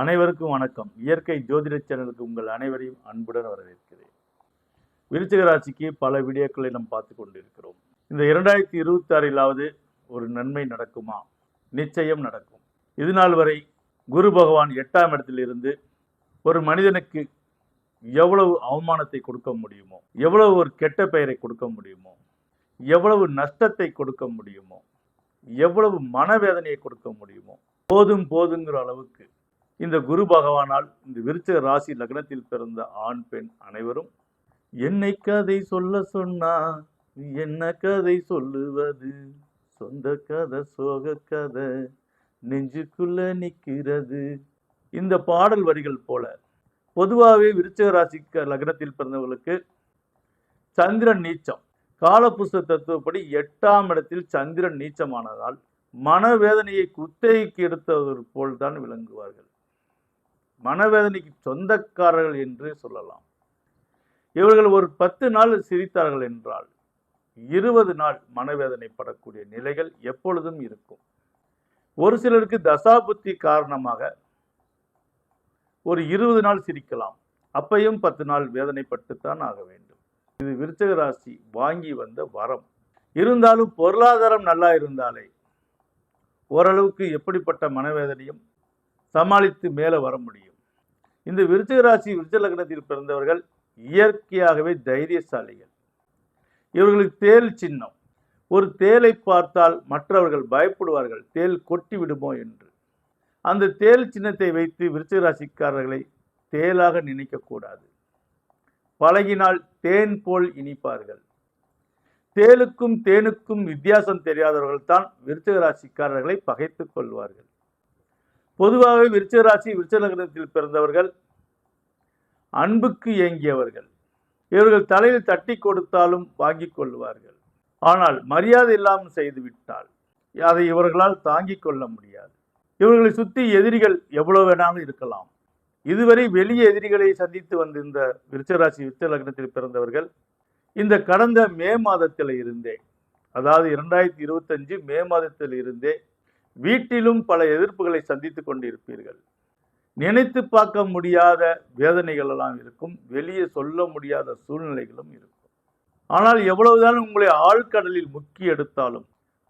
அனைவருக்கும் வணக்கம். இயற்கை ஜோதிட சேனலுக்கு உங்கள் அனைவரையும் அன்புடன் வரவேற்கிறேன். விருச்சிக ராசிக்கு பல வீடியோக்களை நாம் பார்த்து கொண்டிருக்கிறோம். இந்த இரண்டாயிரத்தி இருபத்தி ஆறிலாவது ஒரு நன்மை நடக்குமா? நிச்சயம் நடக்கும். இது நாள் வரை குரு பகவான் எட்டாம் இடத்திலிருந்து ஒரு மனிதனுக்கு எவ்வளவு அவமானத்தை கொடுக்க முடியுமோ எவ்வளவு ஒரு கெட்ட பெயரை கொடுக்க முடியுமோ எவ்வளவு நஷ்டத்தை கொடுக்க முடியுமோ எவ்வளவு மனவேதனையை கொடுக்க முடியுமோ போதும் போதுங்கிற அளவுக்கு இந்த குரு பகவானால் இந்த விருச்சிக ராசி லக்னத்தில் பிறந்த ஆண் பெண் அனைவரும் என்னை கதை சொல்ல சொன்னா என்ன கதை சொல்லுவது? சொந்த கதை சோக கதை நெஞ்சுக்குள்ள நிற்கிறது இந்த பாடல் வரிகள் போல பொதுவாகவே விருச்சிக ராசி லக்னத்தில் பிறந்தவர்களுக்கு சந்திரன் நீச்சம் காலபுஸ்த தத்துவப்படி எட்டாம் இடத்தில் சந்திரன் நீச்சமானதால் மனவேதனையை குத்தகைக்கு எடுத்தவர் போல்தான் விளங்குவார்கள். மனவேதனைக்கு சொந்தக்காரர்கள் என்று சொல்லலாம். இவர்கள் ஒரு பத்து நாள் சிரித்தார்கள் என்றால் இருபது நாள் மனவேதனைப்படக்கூடிய நிலைகள் எப்பொழுதும் இருக்கும். ஒரு சிலருக்கு தசாபுத்தி காரணமாக ஒரு இருபது நாள் சிரிக்கலாம். அப்பையும் பத்து நாள் வேதனைப்பட்டுத்தான் ஆக வேண்டும். இது விருச்சக ராசி வாங்கி வந்த வரம். இருந்தாலும் பொருளாதாரம் நல்லா இருந்தாலே ஓரளவுக்கு எப்படிப்பட்ட மனவேதனையும் சமாளித்து மேலே வர முடியும். இந்த விருச்சிக ராசி விருச்ச லக்னத்தில் பிறந்தவர்கள் இயற்கையாகவே தைரியசாலிகள். இவர்களுக்கு தேல் சின்னம். ஒரு தேலை பார்த்தால் மற்றவர்கள் பயப்படுவார்கள் தேல் கொட்டி விடுமோ? என்று. அந்த தேல் சின்னத்தை வைத்து விருச்சிக ராசிக்காரர்களை தேலாக நினைக்கக்கூடாது. பழகினால் தேன் போல் இனிப்பார்கள். தேலுக்கும் தேனுக்கும் வித்தியாசம் தெரியாதவர்கள் தான் விருச்சிக ராசிக்காரர்களை பகைத்துக் கொள்வார்கள். பொதுவாகவே விருச்சராசி ராசி பிறந்தவர்கள் அன்புக்கு ஏங்கியவர்கள். இவர்கள் தலையில் தட்டி கொடுத்தாலும் வாங்கிக் கொள்வார்கள் ஆனால் மரியாதை இல்லாமல் செய்துவிட்டால் அதை இவர்களால் தாங்கிக் கொள்ள முடியாது. இவர்களை சுற்றி எதிரிகள் எவ்வளவு வேணாலும் இருக்கலாம். இதுவரை வெளிய எதிரிகளை சந்தித்து வந்திருந்த விருச்சராசி விருச்ச லக்னத்தில் பிறந்தவர்கள் இந்த கடந்த மே மாதத்தில் இருந்தே அதாவது இரண்டாயிரத்தி இருபத்தஞ்சு மே மாதத்தில் இருந்தே வீட்டிலும் பல எதிர்ப்புகளை சந்தித்து கொண்டிருப்பீர்கள். நினைத்து பார்க்க முடியாத வேதனைகள் எல்லாம் இருக்கும். வெளியே சொல்ல முடியாத சூழ்நிலைகளும் இருக்கும். ஆனால் எவ்வளவுதான் உங்களை ஆழ்கடலில் முக்கி எடுத்தாலும்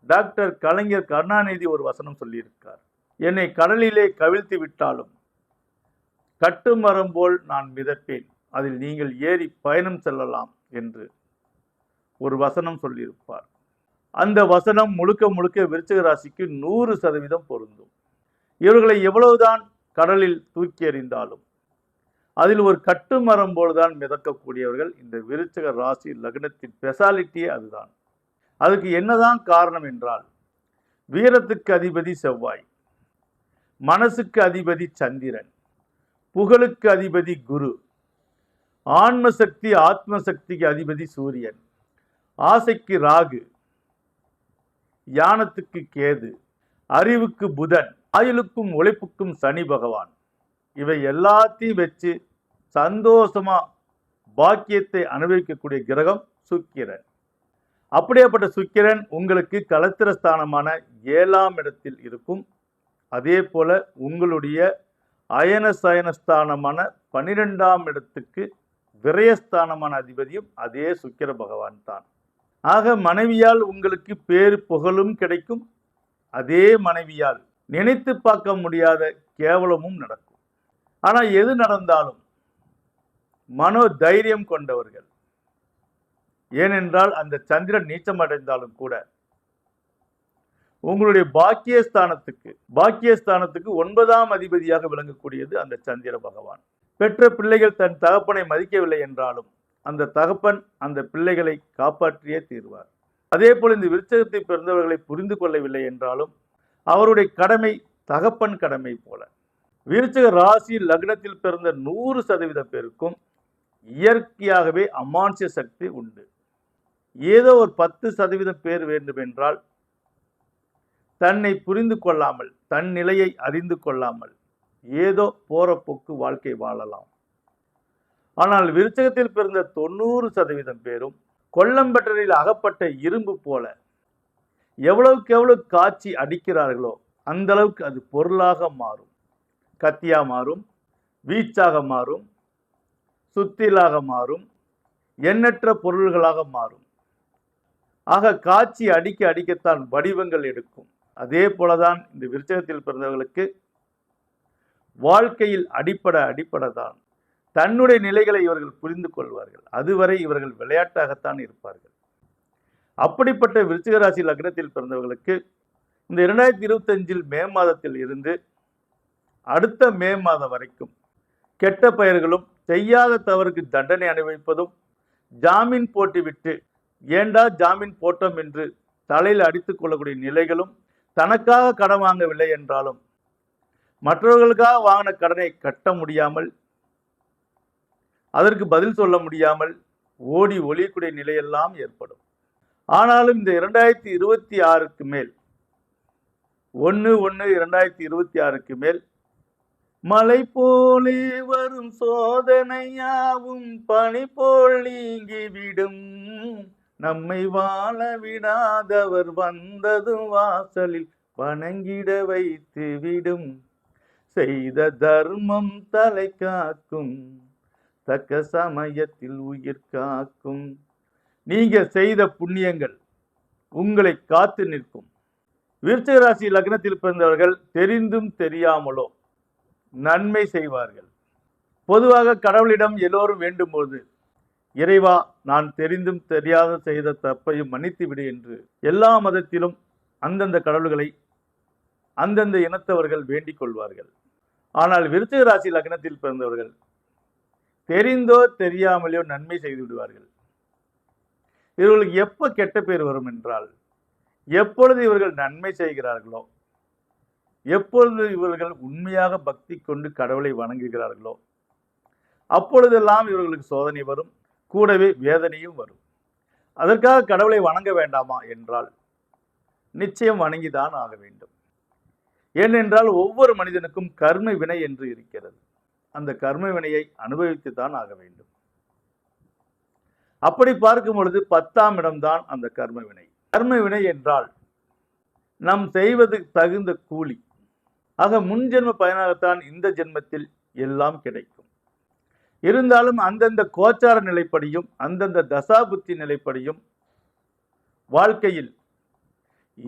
டாக்டர் கலைஞர் கருணாநிதி ஒரு வசனம் சொல்லியிருக்கார். என்னை கடலிலே கவிழ்த்து விட்டாலும் கட்டுமரம் போல் நான் மிதப்பேன். அதில் நீங்கள் ஏறி பயணம் செல்லலாம் என்று ஒரு வசனம் சொல்லியிருப்பார். அந்த வசனம் முழுக்க முழுக்க விருச்சிக ராசிக்கு நூறு சதவீதம் பொருந்தும். இவர்களை எவ்வளவுதான் கடலில் தூக்கி எறிந்தாலும் அதில் ஒரு கட்டுமரம் போல்தான் மிதக்கக்கூடியவர்கள் இந்த விருச்சக ராசி லக்னத்தின் ஸ்பெஷாலிட்டியே அதுதான். அதுக்கு என்னதான் காரணம் என்றால் வீரத்துக்கு அதிபதி செவ்வாய் மனசுக்கு அதிபதி சந்திரன் புகழுக்கு அதிபதி குரு ஆன்ம சக்தி ஆத்ம சக்திக்கு அதிபதி சூரியன் ஆசைக்கு ராகு யானத்துக்கு கேது அறிவுக்கு புதன் ஆயுளுக்கும் உழைப்புக்கும் சனி பகவான். இவை எல்லாத்தையும் வச்சு சந்தோஷமா பாக்கியத்தை அனுபவிக்கக்கூடிய கிரகம் சுக்கிரன். அப்படியேப்பட்ட சுக்கிரன் உங்களுக்கு கலத்திர ஸ்தானமான ஏழாம் இடத்தில் இருக்கும். அதே போல உங்களுடைய அயன சயனஸ்தானமான பனிரெண்டாம் இடத்துக்கு விரயஸ்தானமான அதிபதியும் அதே சுக்கிர பகவான் தான். ஆக மனைவியால் உங்களுக்கு பேர் புகழும் கிடைக்கும். அதே மனைவியால் நினைத்து பார்க்க முடியாத கேவலமும் நடக்கும். ஆனால் எது நடந்தாலும் மனோ தைரியம் கொண்டவர்கள். ஏனென்றால் அந்த சந்திரன் நீச்சம் அடைந்தாலும் கூட உங்களுடைய பாக்கியஸ்தானத்துக்கு பாக்கியஸ்தானத்துக்கு ஒன்பதாம் அதிபதியாக விளங்கக்கூடியது அந்த சந்திர பகவான். பெற்ற பிள்ளைகள் தன் தகப்பனை மதிக்கவில்லை என்றாலும் அந்த தகப்பன் அந்த பிள்ளைகளை காப்பாற்றியே தீர்வார். அதே போல் இந்த விருச்சகத்தை பிறந்தவர்களை புரிந்து கொள்ளவில்லை என்றாலும் அவருடைய கடமை தகப்பன் கடமை போல. விருச்சக ராசி லக்னத்தில் பிறந்த நூறு சதவீத பேருக்கும் இயற்கையாகவே அமானுஷ்ய சக்தி உண்டு. ஏதோ ஒரு பத்து சதவீதம் பேர் வேண்டுமென்றால் தன்னை புரிந்து கொள்ளாமல் தன் நிலையை அறிந்து கொள்ளாமல் ஏதோ போற போக்கு வாழ்க்கை வாழலாம். ஆனால் விருச்சகத்தில் பிறந்த தொண்ணூறு சதவீதம் பேரும் கொல்லம்பட்டரில் அகப்பட்ட இரும்பு போல. எவ்வளவுக்கு எவ்வளவு காட்சி அடிக்கிறார்களோ அந்த அளவுக்கு அது பொருளாக மாறும். கத்தியா மாறும் வீச்சாக மாறும் சுத்திலாக மாறும் எண்ணற்ற பொருள்களாக மாறும். ஆக காட்சி அடிக்க அடிக்கத்தான் வடிவங்கள் எடுக்கும். அதே போலதான் இந்த விருச்சகத்தில் பிறந்தவர்களுக்கு வாழ்க்கையில் அடிப்படை அடிப்படை தான் தன்னுடைய நிலைகளை இவர்கள் புரிந்து கொள்வார்கள். அதுவரை இவர்கள் விளையாட்டாகத்தான் இருப்பார்கள். அப்படிப்பட்ட விருச்சிக ராசி லக்னத்தில் பிறந்தவர்களுக்கு இந்த இரண்டாயிரத்தி இருபத்தஞ்சில் மே மாதத்தில் இருந்து அடுத்த மே மாதம் வரைக்கும் கெட்ட பெயர்களும் செய்யாத தவறுக்கு தண்டனை அனுபவிப்பதும் ஜாமீன் போட்டுவிட்டு ஏண்டா ஜாமீன் போட்டோம் என்று தலையில் அடித்துக் கொள்ளக்கூடிய நிலைகளும் தனக்காக கடன் வாங்கவில்லை என்றாலும் மற்றவர்களுக்காக வாங்கின கடனை கட்ட முடியாமல் அதற்கு பதில் சொல்ல முடியாமல் ஓடி ஒழியக்கூடிய நிலையெல்லாம் ஏற்படும். ஆனாலும் இந்த இரண்டாயிரத்தி இருபத்தி ஆறுக்கு மேல் ஒன்று ஒன்று இரண்டாயிரத்தி இருபத்தி ஆறுக்கு மேல் மலை போலே வரும் சோதனையாவும் பனி போல் நீங்கிவிடும் நம்மை வாழ விடாதவர் வந்ததும் வாசலில் வணங்கிட வைத்து விடும். செய்த தர்மம் தலை காக்கும். தக்க சமயத்தில் உயிர் காக்கும். நீங்க செய்த புண்ணியங்கள் உங்களை காத்து நிற்கும். விருச்சிக ராசி லக்னத்தில் பிறந்தவர்கள் தெரிந்தும் தெரியாமலோ நன்மை செய்வார்கள். பொதுவாக கடவுளிடம் எல்லோரும் வேண்டும்போது இறைவா நான் தெரிந்தும் தெரியாத செய்த தப்பையும் மன்னித்து விடு என்று எல்லா மதத்திலும் அந்தந்த கடவுள்களை அந்தந்த இனத்தவர்கள் வேண்டிக் கொள்வார்கள். ஆனால் விருச்சிக ராசி லக்னத்தில் பிறந்தவர்கள் தெரிந்தோ தெரியாமலையோ நன்மை செய்து விடுவார்கள். இவர்களுக்கு எப்போ கெட்ட பேர் வரும் என்றால் எப்பொழுது இவர்கள் நன்மை செய்கிறார்களோ எப்பொழுது இவர்கள் உண்மையாக பக்தி கொண்டு கடவுளை வணங்குகிறார்களோ அப்பொழுதெல்லாம் இவர்களுக்கு சோதனை வரும் கூடவே வேதனையும் வரும். அதற்காக கடவுளை வணங்க வேண்டாமா என்றால் நிச்சயம் வணங்கிதான் ஆக வேண்டும். ஏனென்றால் ஒவ்வொரு மனிதனுக்கும் கர்ம வினை என்று இருக்கிறது. அந்த கர்ம வினையை அனுபவித்து தான் ஆக வேண்டும். அப்படி பார்க்கும் பொழுது பத்தாம் இடம்தான் அந்த கர்ம வினை கர்ம வினை என்றால் நாம் செய்வது தகுந்த கூலி. ஆக முன் ஜென்ம பயனாகத்தான் இந்த ஜென்மத்தில் எல்லாம் கிடைக்கும். இருந்தாலும் அந்தந்த கோச்சார நிலைப்படியும் அந்தந்த தசாபுத்தி நிலைப்படியும் வாழ்க்கையில்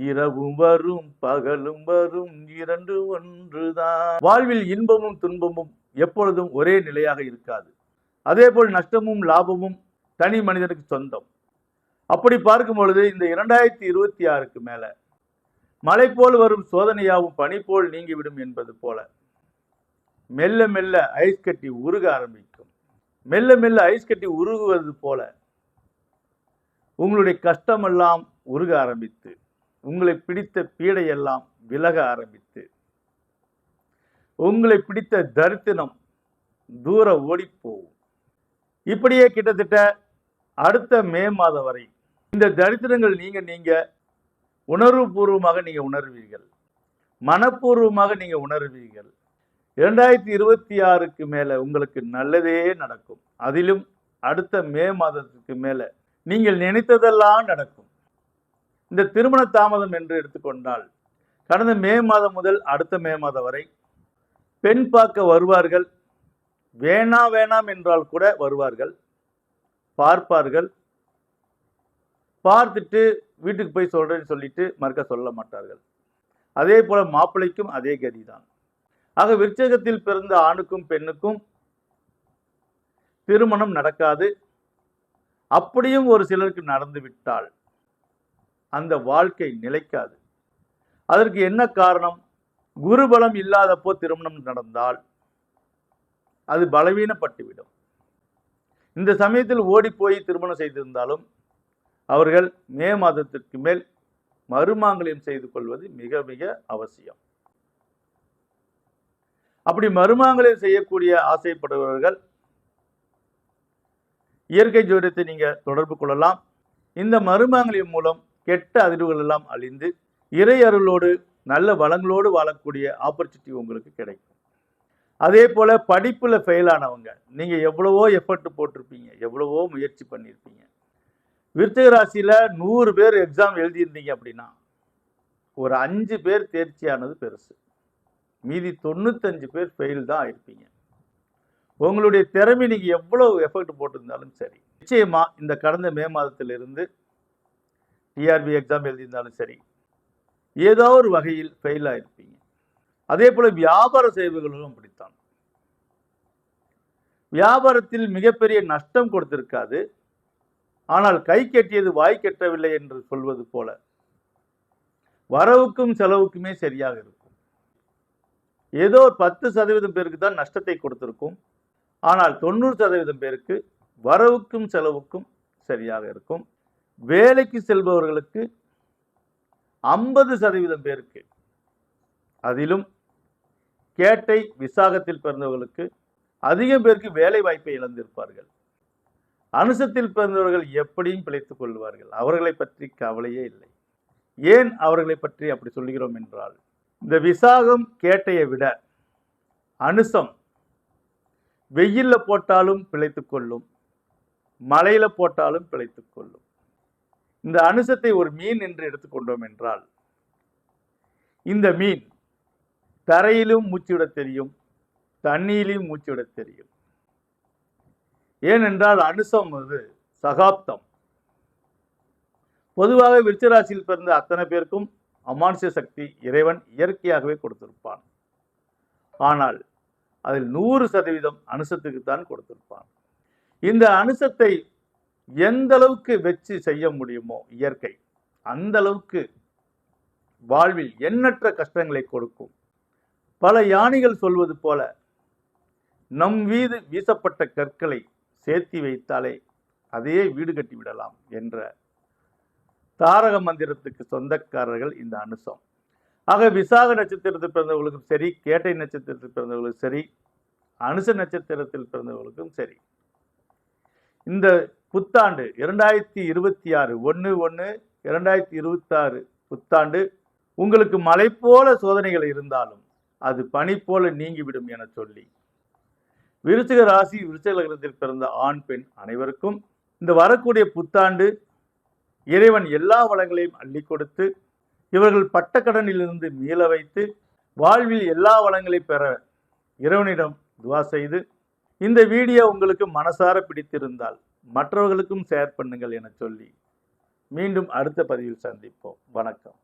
இரவும் வரும் பகலும் வரும் இரண்டு ஒன்றுதான். வாழ்வில் இன்பமும் துன்பமும் எப்பொழுதும் ஒரே நிலையாக இருக்காது. அதேபோல் நஷ்டமும் லாபமும் தனி மனிதனுக்கு சொந்தம். அப்படி பார்க்கும் பொழுது இந்த இரண்டாயிரத்தி இருபத்தி ஆறுக்கு மேலே மலை போல் வரும் சோதனையாவும் பனி போல் நீங்கிவிடும் என்பது போல மெல்ல மெல்ல ஐஸ் கட்டி உருக ஆரம்பிக்கும். மெல்ல மெல்ல ஐஸ் கட்டி உருகுவது போல உங்களுடைய கஷ்டமெல்லாம் உருக ஆரம்பித்து உங்களை பிடித்த பீடையெல்லாம் விலக ஆரம்பித்து உங்களை பிடித்த தரித்திரம் தூர ஓடிப்போகும். இப்படியே கிட்டத்தட்ட அடுத்த மே மாதம் வரை இந்த தரித்திரங்கள் நீங்கள் நீங்கள் உணர்வுபூர்வமாக நீங்கள் உணர்வீர்கள். மனப்பூர்வமாக நீங்கள் உணர்வீர்கள். இரண்டாயிரத்தி இருபத்தி ஆறுக்கு மேலே உங்களுக்கு நல்லதே நடக்கும். அதிலும் அடுத்த மே மாதத்துக்கு மேலே நீங்கள் நினைத்ததெல்லாம் நடக்கும். இந்த திருமண தாமதம் என்று எடுத்துக்கொண்டால் கடந்த மே மாதம் முதல் அடுத்த மே மாதம் வரை பெண் பார்க்க வருவார்கள் வேணா வேணாம் என்றால் கூட வருவார்கள் பார்ப்பார்கள். பார்த்துட்டு வீட்டுக்கு போய் சொல்கிறேன்னு சொல்லிட்டு மறுக்க சொல்ல மாட்டார்கள். அதே போல் மாப்பிள்ளைக்கும் அதே கதிதான். ஆக விருச்சகத்தில் பிறந்த ஆணுக்கும் பெண்ணுக்கும் திருமணம் நடக்காது. அப்படியும் ஒரு சிலருக்கு நடந்து விட்டால் அந்த வாழ்க்கை நிலைக்காது. அதற்கு என்ன காரணம்? குருபலம் இல்லாதப்போ திருமணம் நடந்தால் அது பலவீனப்பட்டுவிடும். இந்த சமயத்தில் ஓடிப்போய் திருமணம் செய்திருந்தாலும் அவர்கள் மே மாதத்திற்கு மேல் மறுமாங்கல்யம் செய்து கொள்வது மிக மிக அவசியம். அப்படி மறுமாங்கல்யம் செய்யக்கூடிய ஆசைப்படுபவர்கள் இயற்கை ஜோதிடத்தை நீங்கள் தொடர்பு கொள்ளலாம். இந்த மறுமாங்கல்யம் மூலம் கெட்ட அதிர்வுகள் எல்லாம் அழிந்து இறை அருளோடு நல்ல வளங்களோடு வாழக்கூடிய ஆப்பர்ச்சுனிட்டி உங்களுக்கு கிடைக்கும். அதே போல் படிப்பில் ஃபெயில் ஆனவங்க நீங்கள் எவ்வளவோ எஃபர்ட் போட்டிருப்பீங்க எவ்வளவோ முயற்சி பண்ணியிருப்பீங்க விருச்சிக ராசியில் நூறு பேர் எக்ஸாம் எழுதியிருந்தீங்க அப்படின்னா ஒரு அஞ்சு பேர் தேர்ச்சியானது பெருசு. மீதி தொண்ணூத்தஞ்சு பேர் ஃபெயில் தான் ஆயிருப்பீங்க. உங்களுடைய திறமை நீங்கள் எவ்வளோ எஃபர்ட் போட்டிருந்தாலும் சரி. நிச்சயமாக இந்த கடந்த மே மாதத்திலிருந்து டிஆர்பி எக்ஸாம் எழுதியிருந்தாலும் சரி ஏதோ ஒரு வகையில் ஃபெயில் ஆகிருப்பீங்க அதே போல் வியாபார செய்வர்களும் அப்படித்தான். வியாபாரத்தில் மிகப்பெரிய நஷ்டம் கொடுத்திருக்காது. ஆனால் கை கட்டியது வாய் கெட்டவில்லை என்று சொல்வது போல வரவுக்கும் செலவுக்குமே சரியாக இருக்கும். ஏதோ ஒரு பத்து சதவீதம் பேருக்கு தான் நஷ்டத்தை கொடுத்திருக்கும். ஆனால் தொண்ணூறு சதவீதம் பேருக்கு வரவுக்கும் செலவுக்கும் சரியாக இருக்கும். வேலைக்கு செல்பவர்களுக்கு ஐம்பது சதவீதம் பேருக்கு. அதிலும் கேட்டை விசாகத்தில் பிறந்தவர்களுக்கு அதிகம் பேருக்கு வேலை வாய்ப்பை இழந்திருப்பார்கள். அனுசத்தில் பிறந்தவர்கள் எப்படியும் பிழைத்துக் கொள்வார்கள். அவர்களை பற்றி கவலையே இல்லை. ஏன் அவர்களை பற்றி அப்படி சொல்கிறோம் என்றால் இந்த விசாகம் கேட்டையை விட அனுசம் வெயிலில் போட்டாலும் பிழைத்துக்கொள்ளும் கொள்ளும் போட்டாலும் பிழைத்துக்கொள்ளும் இந்த அனுசத்தை ஒரு மீன் என்று எடுத்துக்கொண்டோம் என்றால் இந்த மீன் தரையிலும் மூச்சுவிட தெரியும் தண்ணியிலும் மூச்சுவிட தெரியும். ஏனென்றால் அனுசம் அது சகாப்தம். பொதுவாக விருச்சராசியில் பிறந்த அத்தனை பேருக்கும் அமானுஷ சக்தி இறைவன் இயற்கையாகவே கொடுத்திருப்பான். ஆனால் அதில் நூறு சதவீதம் அனுசத்துக்கு தான் கொடுத்திருப்பான். இந்த அனுசத்தை எந்த அளவுக்கு வச்சு செய்ய முடியுமோ இயற்கை அந்த அளவுக்கு வாழ்வில் எண்ணற்ற கஷ்டங்களை கொடுக்கும். பல யானைகள் சொல்வது போல நம் மீது வீசப்பட்ட கற்களை சேர்த்தி வைத்தாலே அதையே வீடு கட்டிவிடலாம் என்ற தாரக மந்திரத்துக்கு சொந்தக்காரர்கள் இந்த அனுசம். ஆக விசாக நட்சத்திரத்தில் பிறந்தவர்களுக்கும் சரி கேட்டை நட்சத்திரத்தில் பிறந்தவர்களுக்கும் சரி அனுச நட்சத்திரத்தில் பிறந்தவர்களுக்கும் சரி இந்த புத்தாண்டு இரண்டாயிரத்தி இருபத்தி ஆறு ஒன்று ஒன்று இரண்டாயிரத்தி இருபத்தாறு புத்தாண்டு உங்களுக்கு மலை போல சோதனைகள் இருந்தாலும் அது பனி போல நீங்கிவிடும் என சொல்லி. விருச்சிக ராசி விருச்சிக லக்னத்தில் பிறந்த ஆண் பெண் அனைவருக்கும் இந்த வரக்கூடிய புத்தாண்டு இறைவன் எல்லா வளங்களையும் அள்ளி கொடுத்து இவர்கள் பட்டக்கடனிலிருந்து மீள வைத்து வாழ்வில் எல்லா வளங்களையும் பெற இறைவனிடம் துவா செய்து இந்த வீடியோ உங்களுக்கு மனசார பிடித்திருந்தால் மற்றவர்களுக்கும் ஷேர் பண்ணுங்கள் என சொல்லி மீண்டும் அடுத்த பதிவில் சந்திப்போம். வணக்கம்.